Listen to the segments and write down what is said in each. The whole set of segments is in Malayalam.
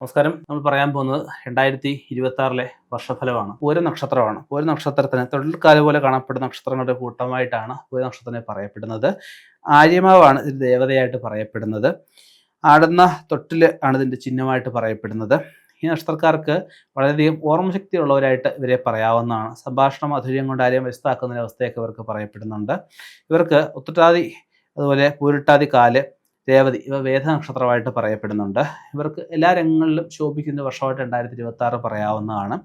നമസ്കാരം. നമ്മൾ പറയാൻ പോകുന്നത് രണ്ടായിരത്തി ഇരുപത്തി ആറിലെ വർഷഫലമാണ്. ഒരു നക്ഷത്രമാണ്. ഒരു നക്ഷത്രത്തിന് തൊഴിൽക്കാല പോലെ കാണപ്പെടുന്ന നക്ഷത്രങ്ങളുടെ കൂട്ടമായിട്ടാണ് ഒരു നക്ഷത്രത്തിനെ പറയപ്പെടുന്നത്. ആര്യമാവാണ് ഇതിന് ദേവതയായിട്ട് പറയപ്പെടുന്നത്. ആടുന്ന തൊട്ടിൽ ആണ് ഇതിന്റെ ചിഹ്നമായിട്ട് പറയപ്പെടുന്നത്. ഈ നക്ഷത്രക്കാർക്ക് വളരെയധികം ഓർമ്മശക്തിയുള്ളവരായിട്ട് ഇവരെ പറയാവുന്നതാണ്. സംഭാഷണ മാധുര്യം കൊണ്ട് ആരെയും വ്യസ്തമാക്കുന്ന അവസ്ഥയൊക്കെ ഇവർക്ക് പറയപ്പെടുന്നുണ്ട്. ഇവർക്ക് ഉത്രട്ടാതി അതുപോലെ പൂരിട്ടാതി കാൽ രേവതി ഇവ വേദനക്ഷത്രമായിട്ട് പറയപ്പെടുന്നുണ്ട്. ഇവർക്ക് എല്ലാ രംഗങ്ങളിലും ശോഭിക്കുന്ന വർഷമായിട്ട് രണ്ടായിരത്തി ഇരുപത്തി ആറ് പറയാവുന്നതാണ്.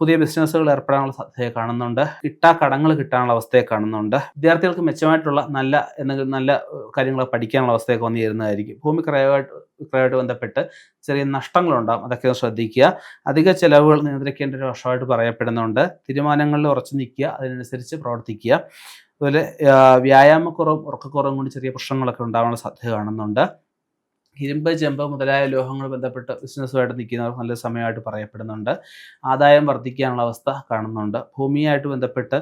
പുതിയ ബിസിനസ്സുകൾ ഏർപ്പെടാനുള്ള സാധ്യതയെ കാണുന്നുണ്ട്. കിട്ടാ കടങ്ങൾ കിട്ടാനുള്ള അവസ്ഥയെ കാണുന്നുണ്ട്. വിദ്യാർത്ഥികൾക്ക് മെച്ചമായിട്ടുള്ള നല്ല എന്തെങ്കിലും നല്ല കാര്യങ്ങൾ പഠിക്കാനുള്ള അവസ്ഥയൊക്കെ വന്നു ചേരുന്നതായിരിക്കും. ഭൂമി ക്രയമായിട്ട് ക്രയമായിട്ട് ബന്ധപ്പെട്ട് ചെറിയ നഷ്ടങ്ങളുണ്ടാകും അതൊക്കെ ഒന്ന് ശ്രദ്ധിക്കുക. അധിക ചെലവുകൾ നിയന്ത്രിക്കേണ്ട ഒരു വർഷമായിട്ട് പറയപ്പെടുന്നുണ്ട്. തീരുമാനങ്ങളിൽ ഉറച്ചു നിൽക്കുക. അതിനനുസരിച്ച് പ്രവർത്തിക്കുക. അതുപോലെ വ്യായാമക്കുറവും ഉറക്കക്കുറവും കൊണ്ട് ചെറിയ പ്രശ്നങ്ങളൊക്കെ ഉണ്ടാകാനുള്ള സാധ്യത കാണുന്നുണ്ട്. ഇരുമ്പ് ചെമ്പ് മുതലായ ലോഹങ്ങൾ ബന്ധപ്പെട്ട് ബിസിനസ്സുമായിട്ട് നിൽക്കുന്നവർ നല്ല സമയമായിട്ട് പറയപ്പെടുന്നുണ്ട്. ആദായം വർദ്ധിക്കാനുള്ള അവസ്ഥ കാണുന്നുണ്ട്. ഭൂമിയായിട്ട് ബന്ധപ്പെട്ട്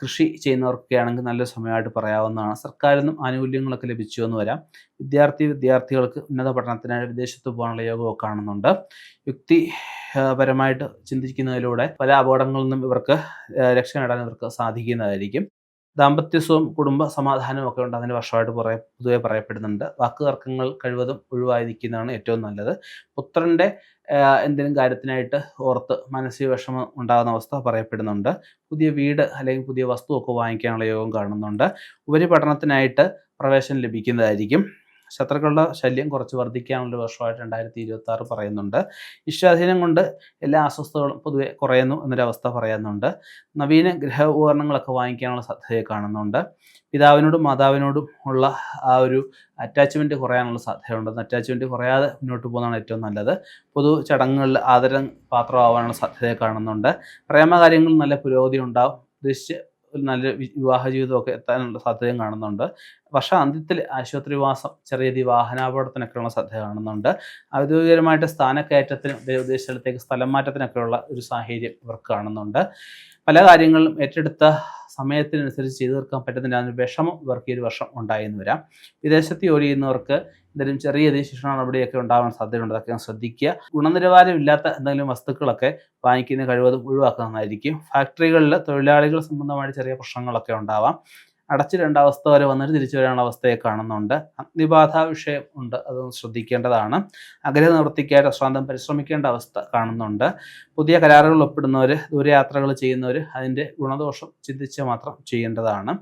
കൃഷി ചെയ്യുന്നവർക്കൊക്കെ ആണെങ്കിൽ നല്ല സമയമായിട്ട് പറയാവുന്നതാണ്. സർക്കാരിൽ നിന്നും ആനുകൂല്യങ്ങളൊക്കെ ലഭിച്ചു എന്ന് വരാം. വിദ്യാർത്ഥി വിദ്യാർത്ഥികൾക്ക് ഉന്നത പഠനത്തിനായി വിദേശത്ത് പോകാനുള്ള യോഗമൊക്കെ കാണുന്നുണ്ട്. യുക്തി പരമായിട്ട് ചിന്തിക്കുന്നതിലൂടെ പല അപകടങ്ങളിൽ നിന്നും ഇവർക്ക് രക്ഷ നേടാൻ ഇവർക്ക് സാധിക്കുന്നതായിരിക്കും. ദാമ്പത്യസവും കുടുംബ സമാധാനവും ഒക്കെ ഉണ്ട് അതിന്റെ വർഷമായിട്ട് പറയ പൊതുവെ പറയപ്പെടുന്നുണ്ട്. വാക്ക് തർക്കങ്ങൾ കഴിവതും ഒഴിവായി നിൽക്കുന്നതാണ് ഏറ്റവും നല്ലത്. പുത്രന്റെ എന്തെങ്കിലും കാര്യത്തിനായിട്ട് ഓർത്ത് മാനസിക വിഷമം ഉണ്ടാകുന്ന അവസ്ഥ പറയപ്പെടുന്നുണ്ട്. പുതിയ വീട് അല്ലെങ്കിൽ പുതിയ വസ്തുവൊക്കെ വാങ്ങിക്കാനുള്ള യോഗം കാണുന്നുണ്ട്. ഉപരിപഠനത്തിനായിട്ട് പ്രവേശനം ലഭിക്കുന്നതായിരിക്കും. ശത്രുക്കളുടെ ശല്യം കുറച്ച് വർദ്ധിക്കാനുള്ള വർഷമായിട്ട് രണ്ടായിരത്തി ഇരുപത്തി ആറ് പറയുന്നുണ്ട്. ഇഷ്ടാധീനം കൊണ്ട് എല്ലാ അസ്വസ്ഥതകളും പൊതുവെ കുറയുന്നു എന്നൊരവസ്ഥ പറയുന്നുണ്ട്. നവീന ഗ്രഹ ഉപകരണങ്ങളൊക്കെ വാങ്ങിക്കാനുള്ള സാധ്യതയെ കാണുന്നുണ്ട്. പിതാവിനോടും മാതാവിനോടും ഉള്ള ആ ഒരു അറ്റാച്ച്മെന്റ് കുറയാനുള്ള സാധ്യതയുണ്ട്. അറ്റാച്ച്മെന്റ് കുറയാതെ മുന്നോട്ട് പോകുന്നതാണ് ഏറ്റവും നല്ലത്. പൊതു ചടങ്ങുകളിൽ ആദരം പാത്രമാവാനുള്ള സാധ്യതയെ കാണുന്നുണ്ട്. പ്രേമകാര്യങ്ങളിൽ നല്ല പുരോഗതി ഉണ്ടാവും. ഉദ്ദേശിച്ച് ഒരു നല്ല വിവാഹ ജീവിതമൊക്കെ എത്താനുള്ള സാധ്യതയും കാണുന്നുണ്ട്. വർഷാന്ത്യത്തിൽ ആശുപത്രിവാസം ചെറിയ രീതി വാഹനാപകടത്തിനൊക്കെയുള്ള സാധ്യത കാണുന്നുണ്ട്. ഔദ്യോഗികമായിട്ട് സ്ഥാനക്കയറ്റത്തിനും ഉദ്ദേ- ഉദ്ദേശ സ്ഥലത്തേക്ക് സ്ഥലം മാറ്റത്തിനൊക്കെയുള്ള ഒരു സാഹചര്യം ഇവർക്ക് കാണുന്നുണ്ട്. പല കാര്യങ്ങളും ഏറ്റെടുത്ത സമയത്തിനനുസരിച്ച് ചെയ്തു തീർക്കാൻ പറ്റുന്നില്ല അതിന് വിഷമം ഇവർക്ക് ഈ ഒരു വർഷം ഉണ്ടായെന്ന് വരാം. വിദേശത്ത് ജോലി ചെയ്യുന്നവർക്ക് എന്തെങ്കിലും ചെറിയ ശിക്ഷണ നടപടിയൊക്കെ ഉണ്ടാവാൻ സാധ്യതയുണ്ട്. അതൊക്കെ ശ്രദ്ധിക്കുക. ഗുണനിലവാരമില്ലാത്ത എന്തെങ്കിലും വസ്തുക്കളൊക്കെ വാങ്ങിക്കുന്ന കഴിവതും ഒഴിവാക്കുന്നതായിരിക്കും ഫാക്ടറികളിൽ തൊഴിലാളികൾ സംബന്ധമായിട്ട് ചെറിയ പ്രശ്നങ്ങളൊക്കെ ഉണ്ടാവാം. അടച്ചിടേണ്ട അവസ്ഥ വരെ വന്നിട്ട് തിരിച്ചു വരാനുള്ള അവസ്ഥയെ കാണുന്നുണ്ട്. അഗ്നിബാധ വിഷയം ഉണ്ട് അത് ശ്രദ്ധിക്കേണ്ടതാണ്. ആഗ്രഹ നിവൃത്തിക്കായിട്ട് അശ്രാന്തം പരിശ്രമിക്കേണ്ട അവസ്ഥ കാണുന്നുണ്ട്. പുതിയ കരാറുകൾ ഒപ്പിടുന്നവർ ദൂരയാത്രകൾ ചെയ്യുന്നവർ അതിന്റെ ഗുണദോഷം ചിന്തിച്ച് മാത്രം ചെയ്യേണ്ടതാണ്.